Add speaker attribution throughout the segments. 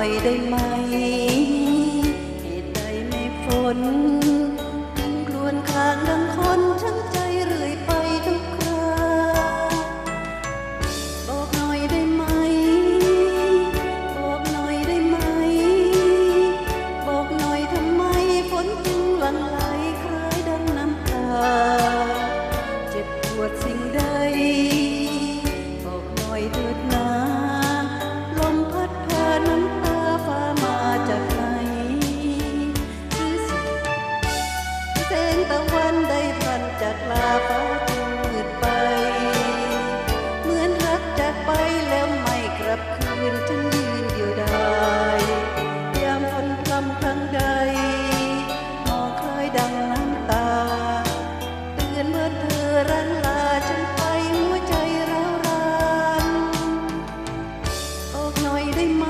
Speaker 1: น่อยได้ไหม รันลาฉันไปหัวใจเรารันอกหน่อยได้ไหม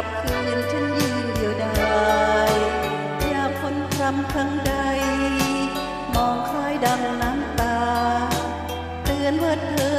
Speaker 1: ลับคืนฉันยืนเดียวดายอยากพ้นพรำครั้งใด มองคล้ายดังน้ำตา เตือนว่าเธอ